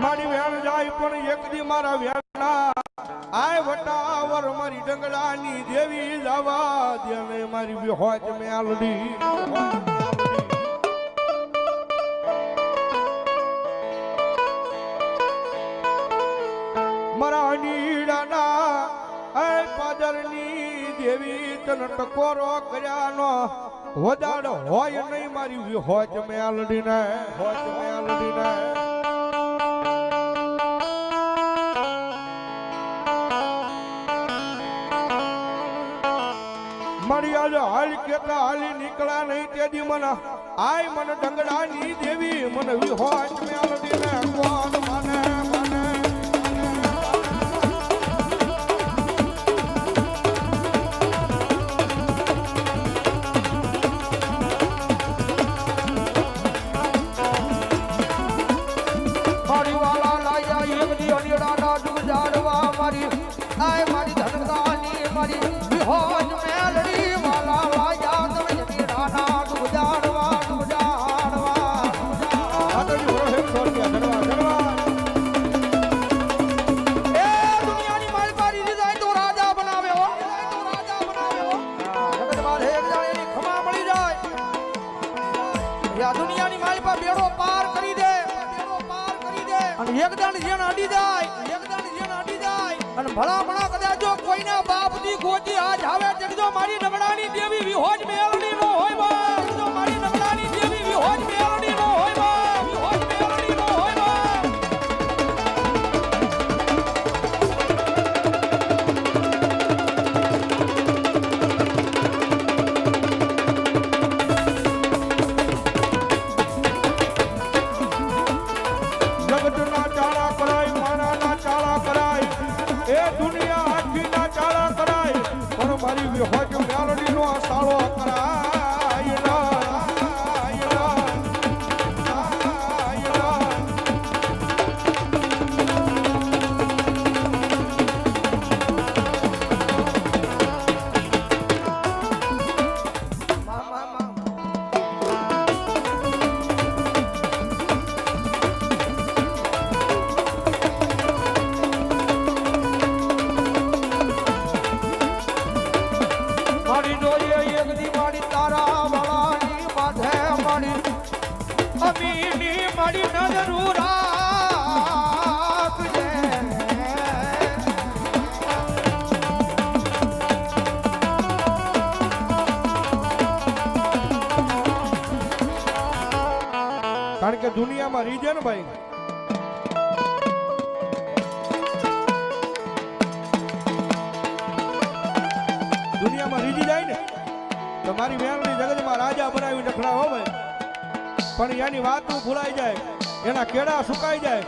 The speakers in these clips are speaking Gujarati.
મારી વેણ જાય પણ એક દી મારા વેણના આય વટાવર મારી ડંગડાની દેવી જવા દે ને મારી વિહોજ મેલડી મારા નીડાના આય પાદરની દેવી તન ટકોરો કર્યાનો વધાડ હોય નહીં મારી વિહોજ મેલડીને હોજ મેલડી મારી આજે હાલ કેતા હાલી નીકળા નહીં તે દી મને. આય મને ડંગડાની દેવી, મને વિહોજ મેલડી ને કોણ મને મને મારી વાલા લાયા એક દી અનિડાના જુગ જાડવા મારી. આય જાય આ દુનિયાની માલપા બેડો પાર કરી દે. પાર કરી દે અને એક દાણ જેણ અડી જાય, એક દાણ જેણ અડી જાય. અને ભલા ભણા કદાચ જો કોઈના બાપથી ગોતી આજ આવે જગજો મારી નગડાની દેવી વિહોજ મેલડી નો હોય કે દુનિયામાં રીજે ને ભાઈ? દુનિયામાં રીજી જાય ને તમારી મારી વેણની જગતમાં રાજા બનાવી નખડા હો ભાઈ. પણ એની વાતો ભૂલાઈ જાય, એના કેડા સુકાઈ જાય,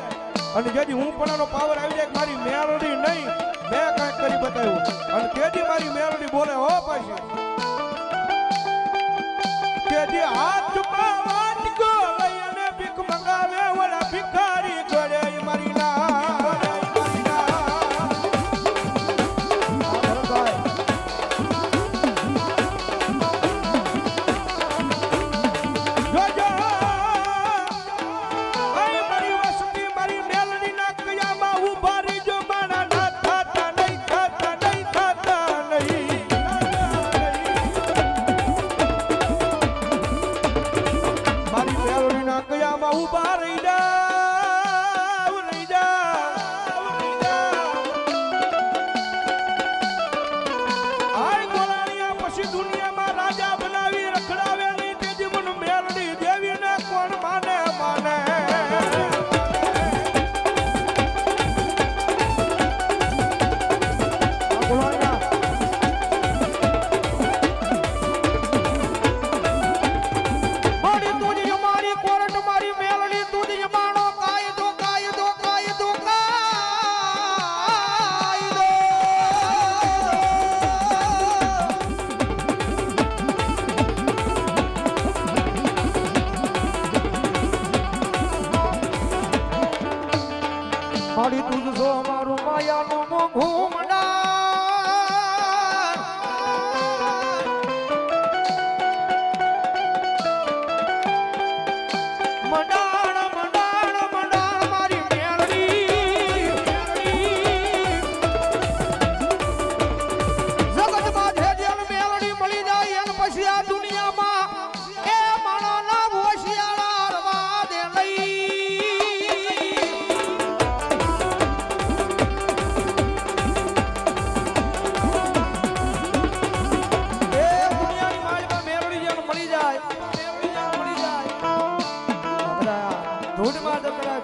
અને જેથી હું પણ પાવર આવી જાય મારી મેલડી નહીં, મેં કાંઈક કરી બતાવ્યું. અને તેથી મારી મેલડી બોલે હો પાછી. તેથી હાથ વાટકો ઊભા રહી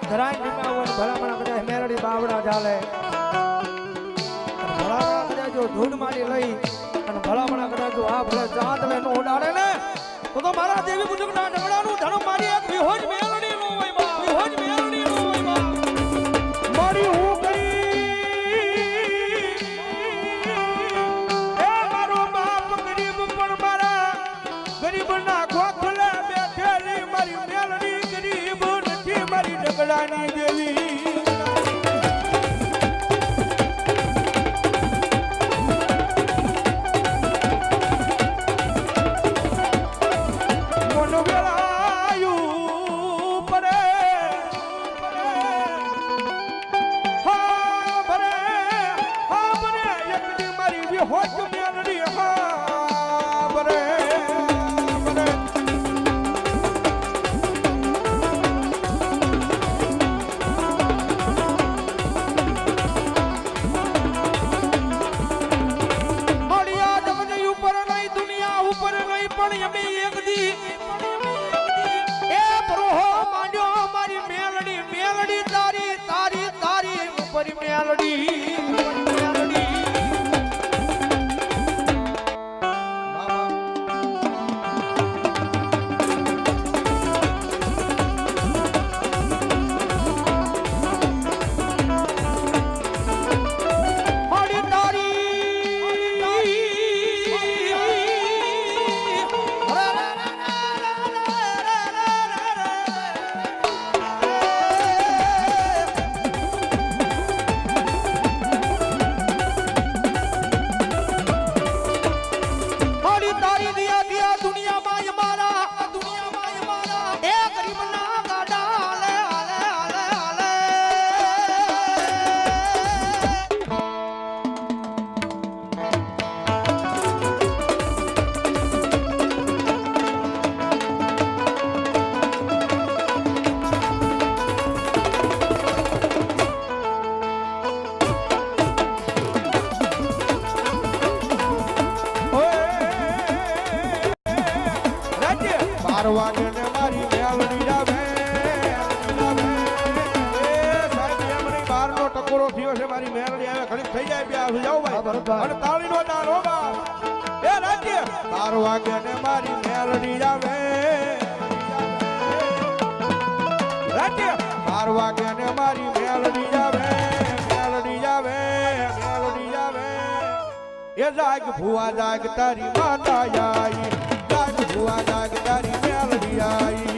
ધરાઈ નીકળ્યા હોય ભલામણા કદાચ મેરડી બાવડા ચાલે. ભલામણા કદાચ જો ધૂળ મારી લઈ અને ભલામણા બધા જો આ ભલે જાત લે નો ઉડાડે ને, તો મારા દેવી મુજબના ડગડાનું ધણ મારી એક વિહોજ મેલડી melody બાર વાગે ને મારી મેલડી આવે બારનો થયો છે મારી મેલડી આવે થઈ જાય બે જાઓ ભાઈ અને તાળીનો હો બાપ. એ રાજ્ય બાર વાગે ને મારી મેલડી આવે રાજ્ય બાર વાગે ને મારી મેલડી આવે મેલડી આવે મેલડી જાગ ભુવા જાગ તારી માતા આઈ જાગ ભુવા જાગ તારી મેલડી આઈ